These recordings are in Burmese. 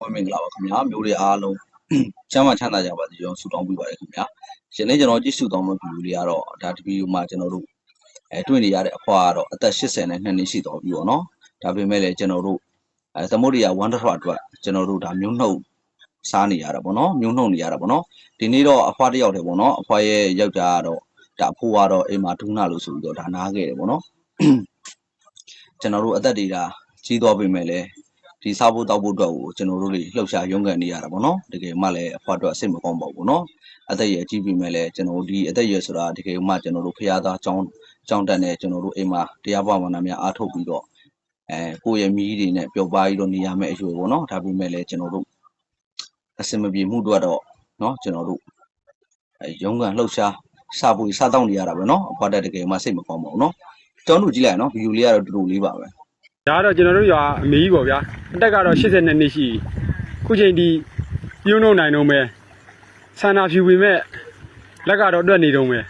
ဝင်းမင်္ဂလာပါခင်ဗျာမျိုးတွေအားလုံးချမ်းသာချမ်းသာကြပါစေကျွန်တော်ဆုတောင်းပေးပါတယ်ခင်ဗျာယနေ့ကျွန်တော်ကြည့်ရှုသွားမယ့်ဗီဒီယိုလေးကတော့ဒါဒီဗီဒီယိုမှာကျွန်တော်တို့အဲတွေ့နေရတဲ့အဖွာကတော့အသက်80နဲ့2နှစ်ရှိတော်ပြီပေါ့နော်ဒါပေမဲ့လည်းကျွန်တော်တို့အဲသမုဒ္ဒရာ1တစ်ထွက်ကျွန်တော်တို့ဒါမျိုးနှုတ်စားနေရတာပေါ့နော်မျိုးနှုတ်နေရတာပေါ့နော်ဒီနေ့တော့အဖွာတစ်ယောက်တည်းပေါ့နော်အဖွာရဲ့ယောက်ျားကတော့ဒါအဖိုးကတော့အိမ်မှာဒူးနာလို့ဆိုပြီးတော့ဒါနားခဲ့တယ်ပေါ့နော်ကျွန်တော်တို့အသက်တွေဒါကြီးသွားပြီမဲ့လည်း ဒီစားဖို့တောက်ဖို့အတွက်ကိုကျွန်တော်တို့တွေလှုပ်ရှားရုန်းကန်နေရတာပေါ့နော်တကယ်မှလည်းအဖွာအတွက်စိတ်မကောင်းပါဘူးနော်အသက်ရည်ကြီးပြီမဲ့လည်းကျွန်တော်တို့ဒီအသက်ရည်ဆိုတာတကယ်မှကျွန်တော်တို့ဖျားသားကြောင်းကြောင်းတက်နေကျွန်တော်တို့အိမ်မှာတရားပွားမှနာများအားထုတ်ပြီးတော့အဲကိုယ့်ရဲ့မိတွေနဲ့ပျော်ပါးပြီးတော့နေရမယ့်အရွယ်ပေါ့နော်ဒါပေမဲ့လည်းကျွန်တော်တို့အစင်မပြေမှုတွေတော့နော်ကျွန်တော်တို့အဲရုန်းကန်လှုပ်ရှားစားဖို့စားတောင်းနေရတာပဲနော်အဖွာတက်တကယ်မှစိတ်မကောင်းပါဘူးနော်ကျွန်တော်တို့ကြည့်လိုက်နော်ဗီဒီယိုလေးကတော့တူတူလေးပါပဲ ဒါကတော့ကျွန်တော်တို့ရွာအမေကြီးပေါ့ဗျာအတက်ကတော့82နှစ်ရှိခုချိန်ဒီပြုံးလုံးနိုင်တော့မယ်ဆန္ဒဖြူပေမဲ့လက်ကတော့တွက်နေတော့မယ်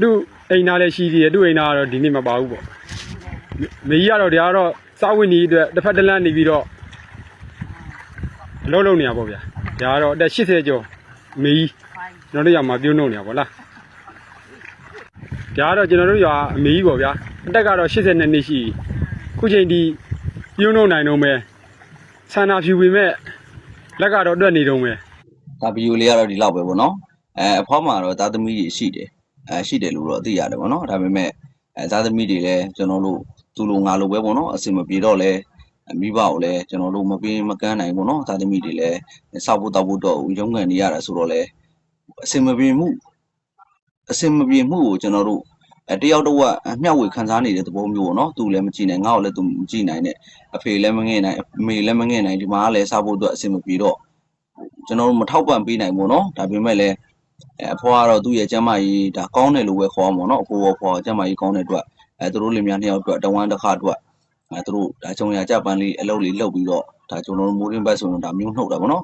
သူ့အိမ်သားလည်းရှိသေးတယ်သူ့အိမ်သားကတော့ဒီနေ့မပါဘူးပေါ့မေကြီးကတော့ဒါကတော့စာဝတ်နေအတွက်တစ်ဖက်တစ်လမ်းနေပြီးတော့အလုံးလုံးနေရပေါ့ဗျာဒါကတော့အသက်80ကျော်မေကြီးကျွန်တော်တို့ရွာမှာပြုံးလုံးနေရပေါ့လား ဒါကတော့ကျွန်တော်တို့ရွာအမေကြီးပေါ့ဗျာအတက်ကတော့82နှစ်ရှိခုချိန်ဒီပြုံးလုံးနိုင်တော့မယ်ဆန္ဒဖြူပေမဲ့လက်ကတော့တွက်နေတော့မယ်ဒါဗီဒီယိုလေးကတော့ဒီလောက်ပဲပေါ့နော်အဲအဖွားမှာတော့သားသမီးတွေရှိတယ်အဲရှိတယ်လို့တော့သိရတယ်ပေါ့နော်ဒါပေမဲ့အဲသားသမီးတွေလည်းကျွန်တော်တို့သူလိုငါလိုပဲပေါ့နော်အစင်မပြေတော့လဲမိဘကိုလည်းကျွန်တော်တို့မပေးမကမ်းနိုင်ဘူးနော်သားသမီးတွေလည်းစောက်ဖို့တောက်ဖို့တော့ရုန်းကန်နေရတာဆိုတော့လေအစင်မပြေမှု အစင်မပြေမှုကိုကျွန်တော်တို့အဲတယောက်တော့အမျှဝေခံစားနေတဲ့သဘောမျိုးပေါ့နော်သူလည်းမကြည့်နိုင်ငါ့ကိုလည်းသူမကြည့်နိုင်နဲ့အဖေလည်းမငဲ့နိုင်အမေလည်းမငဲ့နိုင်ဒီမှာလည်းစားဖို့အတွက်အဆင်မပြေတော့ကျွန်တော်တို့မထောက်ပံ့ပေးနိုင်ဘူးနော်ဒါပေမဲ့လည်းအဖေကတော့သူ့ရဲ့ကျမ်းမာရေးဒါကောင်းတယ်လို့ပဲခေါ်မှာပေါ့နော်အဖေကအဖေကကျမ်းမာရေးကောင်းတဲ့အတွက်အဲသူတို့လင်မယားနှစ်ယောက်အတွက်တဝမ်းတစ်ခါအတွက်အဲသူတို့ဒါကြုံရကြပန်းလေးအလုပ်လေးလုပ်ပြီးတော့ဒါကျွန်တော်တို့မိုးရင်းဘက်ဆိုရင်ဒါမျိုးနှုတ်တာပေါ့နော်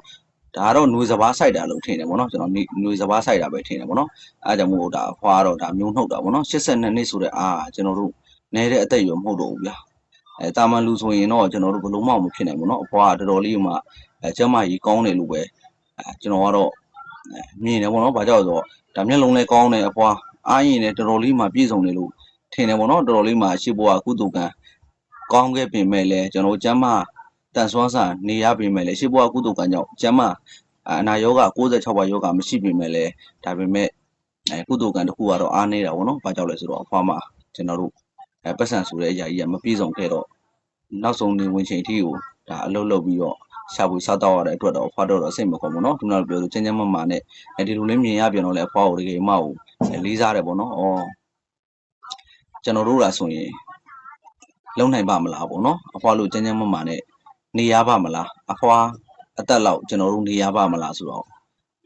ဒါကတော့ຫນွေစဘာဆိုင်တာလို့ထင်တယ်ဗောနော်ကျွန်တော်ຫນွေစဘာဆိုင်တာပဲထင်တယ်ဗောနော်အဲကြောင့်မို့ဒါဖွာတော့ဒါမျိုးနှုတ်တာဗောနော်82နှစ်ဆိုတဲ့အာကျွန်တော်တို့နဲတဲ့အသက်အရွယ်မဟုတ်တော့ဘူးဗျာအဲတာမန်လူဆိုရင်တော့ကျွန်တော်တို့ဘလုံးမအောင်မဖြစ်နိုင်ဗောနော်အဖွာကတော်တော်လေးမှအဲကျမကြီးကောင်းတယ်လို့ပဲအဲကျွန်တော်ကတော့မြင်တယ်ဗောနော်ဘာကြောင့်ဆိုတော့ဒါမျက်လုံးလည်းကောင်းတယ်အဖွာအာရင်လည်းတော်တော်လေးမှပြည့်စုံတယ်လို့ထင်တယ်ဗောနော်တော်တော်လေးမှရှေ့ဘွားကုသကံကောင်းခဲ့ပင်မဲ့လည်းကျွန်တော်ကျမကြီး တန်ဆွမ်းစာနေရပေမဲ့လည်းရှေ့ဘဝကုသိုလ်ကံကြောင့်ကျမ်းမာအနာယောဂ66ပါးယောဂမရှိပေမဲ့လည်းဒါပေမဲ့အဲကုသိုလ်ကံတစ်ခုကတော့အားနေတာပေါ့နော်။ဘာကြောင့်လဲဆိုတော့အဖွားမှာကျွန်တော်တို့အဲပတ်စံဆိုတဲ့အရာကြီးကမပြည့်စုံခဲ့တော့နောက်ဆုံးနေဝင်ချိန်အထိကိုဒါအလုပ်လုပ်ပြီးတော့ရှာဖို့စားတော့ရတဲ့အတွက်တော့အဖွားတော့အစိတ်မကုန်ဘူးနော်။ဒီလိုပြောလို့ချင်းချင်းမမာနဲ့အဲဒီလိုလေးမြင်ရပြန်တော့လေအဖွားကိုတကယ်မဟုတ်လေးစားတယ်ပေါ့နော်။ဩကျွန်တော်တို့လာဆိုရင်လုံနိုင်ပါမလားပေါ့နော်။အဖွားလို့ချင်းချင်းမမာနဲ့ နေရပါမလားအဖွားအသက်လောက်ကျွန်တော်တို့နေရပါမလားဆိုတော့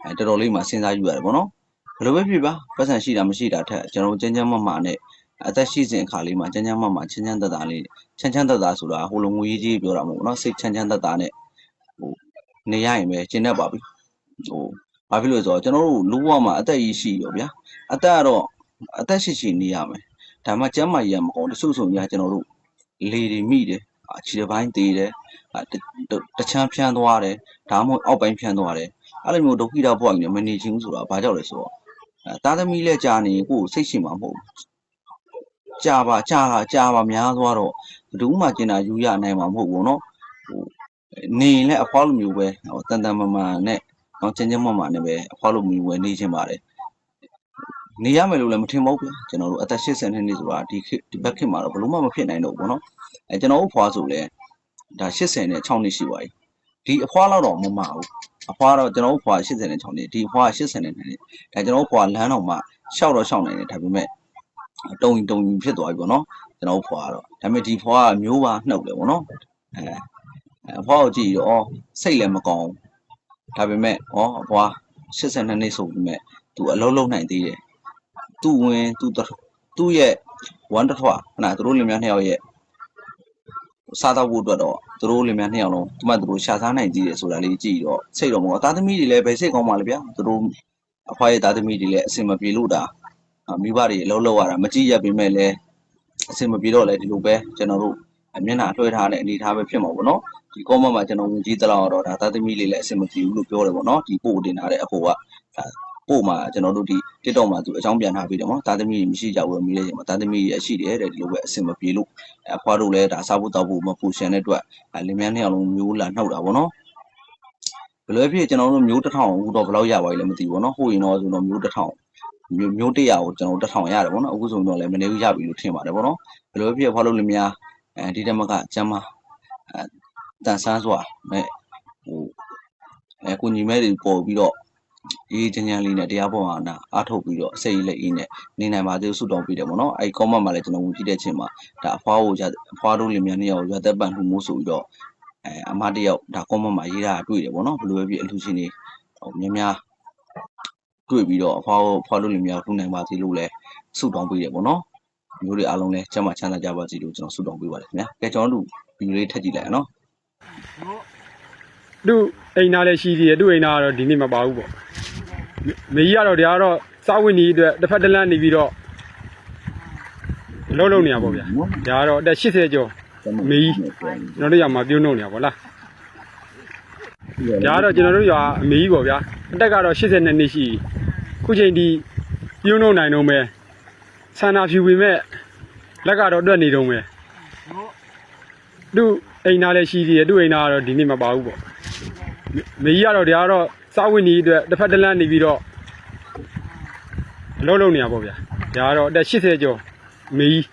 အဲတော်တော်လေးမှစဉ်းစားယူရတယ်ပေါ့နော်ဘယ်လိုပဲဖြစ်ပါပတ်စံရှိတာမရှိတာထက်ကျွန်တော်ချင်းချင်းမမနဲ့အသက်ရှိစဉ်အခါလေးမှာချင်းချင်းမမချင်းချင်းသက်သာလေးချမ်းချမ်းသက်သာဆိုတာဟိုလိုငွေကြီးပြောတာမဟုတ်ဘူးเนาะစိတ်ချမ်းချမ်းသက်သာနဲ့ နေရရင်ပဲကျင်တတ်ပါပြီဟိုဘာဖြစ်လို့လဲဆိုတော့ကျွန်တော်တို့လူဘဝမှာအသက်ကြီးရှိရောဗျာအသက်ကတော့အသက်ရှိရှိနေရမယ်ဒါမှကျမ်းမာရေးမကောင်းတချို့ဆိုရင်ကျွန်တော်တို့လေတွေမိတယ်အခြေတစ်ပိုင်းသေးတယ် တချမ်းဖြန်းသွားတယ်ဒါမှမဟုတ်အောက်ပိုင်းဖြန်းသွားတယ်အဲ့လိုမျိုးဒုက္ခိတဘဝကြီးနဲ့မနေချင်ဘူးဆိုတာဘာကြောင့်လဲဆိုတော့အဲသားသမီးလည်းကြာနေကိုယ်စိတ်ရှိမှာမဟုတ်ဘူးကြာပါကြာတာကြာပါများသွားတော့ဘယ်သူမှကျင်တာယူရနိုင်မှာမဟုတ်ဘူးเนาะဟို နေရင်လည်းအဖွားလိုမျိုးပဲဟိုတန်တန်မာမာနဲ့တော့ချင်းချင်းမာမာနဲ့ပဲအဖွားလိုမျိုးပဲနေချင်းပါတယ်နေရမယ်လို့လည်းမထင်ပါဘူးဗျာကျွန်တော်တို့အသက်80နှစ်ဆိုတာဒီခေတ်ဒီဘက်ခေတ်မှာတော့ဘလို့မှမဖြစ်နိုင်တော့ဘူးเนาะအဲကျွန်တော်တို့ဖွားဆိုလဲ ဒါ80နဲ့6နှစ်ရှိပါပြီဒီအဖွားလောက်တော့မမဘူးအဖွားတော့ကျွန်တော်တို့ဖွား80နဲ့6နှစ်ဒီဖွား80နဲ့9နှစ်ဒါကျွန်တော်တို့ဖွားလမ်းတော့မှရှောက်တော့ရှောက်နိုင်တယ်ဒါပေမဲ့တုံတုံဖြစ်သွားပြီပေါ့နော်ကျွန်တော်တို့ဖွားတော့ဒါပေမဲ့ဒီဖွားကမျိုးပါနှုတ်လေပေါ့နော်အဲအဖွားကိုကြည့်တော့စိတ်လည်းမကောင်းဒါပေမဲ့ဩအဖွား82နှစ်ဆိုပြီးမဲ့သူအလုံးလုံးနိုင်သေးတယ်သူ့ဝင်သူ့သူ့ရဲ့ဝမ်းတစ်ထွားခဏသူတို့လင်မယားနှစ်ယောက်ရဲ့ စားတော့ဖို့အတွက်တော့သူတို့လင်မယားနှစ်ယောက်လုံးသူမှသူတို့ရှာစားနိုင်သေးတယ်ဆိုတာလေးကြည့်တော့စိတ်တော့မကောသားသမီးတွေလည်းပဲစိတ်ကောင်းပါလေဗျာသူတို့အဖွားရဲ့သားသမီးတွေလည်းအစင်မပြေလို့တာမိဘတွေအလုံးလုံးရတာမကြည့်ရပေမဲ့လည်းအစင်မပြေတော့လည်းဒီလိုပဲကျွန်တော်တို့မျက်နှာလွှဲထားတဲ့အနေထားပဲဖြစ်မှာပေါ့နော်ဒီ comment မှာကျွန်တော်ဝင်ကြည့်သလောက်တော့ဒါသားသမီးလေးလည်းအဆင်မပြေဘူးလို့ပြောတယ်ပေါ့နော်ဒီပို့တင်ထားတဲ့အဖို့ကဒါ ပို့မှာကျွန်တော်တို့ဒီ TikTok မှာသူအကြောင်းပြန်ထားပြီးတယ်ပေါ့နော်သားသမီးမရှိကြဘူးမိလေးချိန်မှာသားသမီးရရှိတယ်တဲ့ဒီလိုပဲအဆင်မပြေလို့အဖွားတို့လည်းဒါစားဖို့တောက်ဖို့မပူရှင်တဲ့အတွက်လင်မယားနှစ်ယောက်လုံးမျိုးလာနှုတ်တာပေါ့နော်ဘယ်လိုဖြစ်ကျွန်တော်တို့မျိုးတစ်ထောင်အခုတော့ဘယ်လောက်ရပါလဲမသိဘူးပေါ့နော်ဟိုရင်တော့ဆိုတော့မျိုးတစ်ထောင်မျိုးမျိုး100ကိုကျွန်တော်တစ်ထောင်ရတယ်ပေါ့နော်အခုဆိုရင်တော့လည်းမနေဘူးရပြီလို့ထင်ပါတယ်ပေါ့နော်ဘယ်လိုဖြစ်ဖွားတို့လင်မယားအဲဒီတက်မကကျမ်းမအဲတန်ဆန်းစွာနဲ့ဟိုအဲကိုညီမဲတွေပေါ်ပြီးတော့ အေးချမ်းချမ်းလေးနဲ့တရားပေါ်အောင်နာအားထုတ်ပြီးတော့အစိတ်လက်အေးနဲ့နေနိုင်ပါသေးလို့ဆုတောင်းပေးတယ်ပေါ့နော်အဲဒီ comment မှာလည်းကျွန်တော်ဝင်ကြည့်တဲ့အချိန်မှာဒါအဖွားကိုရအဖွားတို့လင်မြန်နှစ်ယောက်ရသက်ပန်လှမှုဆိုပြီးတော့အဲအမတစ်ယောက်ဒါ comment မှာရေးတာတွေ့တယ်ပေါ့နော်ဘယ်လိုပဲဖြစ်အလူရှင်တွေဟိုများများတွေ့ပြီးတော့အဖွားကိုအဖွားတို့လင်မြန်လှူနိုင်ပါသေးလို့လည်းဆုတောင်းပေးတယ်ပေါ့နော်မျိုးတွေအားလုံးလည်းကျမ်းမာချမ်းသာကြပါစေလို့ကျွန်တော်ဆုတောင်းပေးပါတယ်ခင်ဗျာကဲကျွန်တော်တို့ဗီဒီယိုလေးထပ်ကြည့်လိုက်အောင်နော်သူအိမ်သားလည်းရှိသေးတယ်သူအိမ်သားကတော့ဒီနေ့မပါဘူးပေါ့ မေကြီးကတော့တရားတော့စာဝတ်နေအတွက်တစ်ဖက်တစ်လမ်းနေပြီးတော့လုံးလုံးနေရပါဗျာဒါကတော့အသက်80ကျော်မေကြီးကျွန်တော်တို့ရမှာပြုံးနှုတ်နေရပါလားဒါကတော့ကျွန်တော်တို့ရအမေကြီးပေါ့ဗျာအသက်ကတော့82နှစ်ရှိပြီခုချိန်ဒီပြုံးနှုတ်နိုင်တော့မယ်ဆန္ဒဖြူပေမဲ့လက်ကတော့တွက်နေတော့မယ်သူအိမ်သားလည်းရှိသေးတယ်သူအိမ်သားကတော့ဒီနေ့မပါဘူးပေါ့မေကြီးကတော့ဒါကတော့ စာဝတ်နေအတွက်တစ်ဖက်တစ်လမ်းနေပြီးတော့လုံးလုံးနေရပါဗျာဒါကတော့အသက်80ကျော်မေကြီး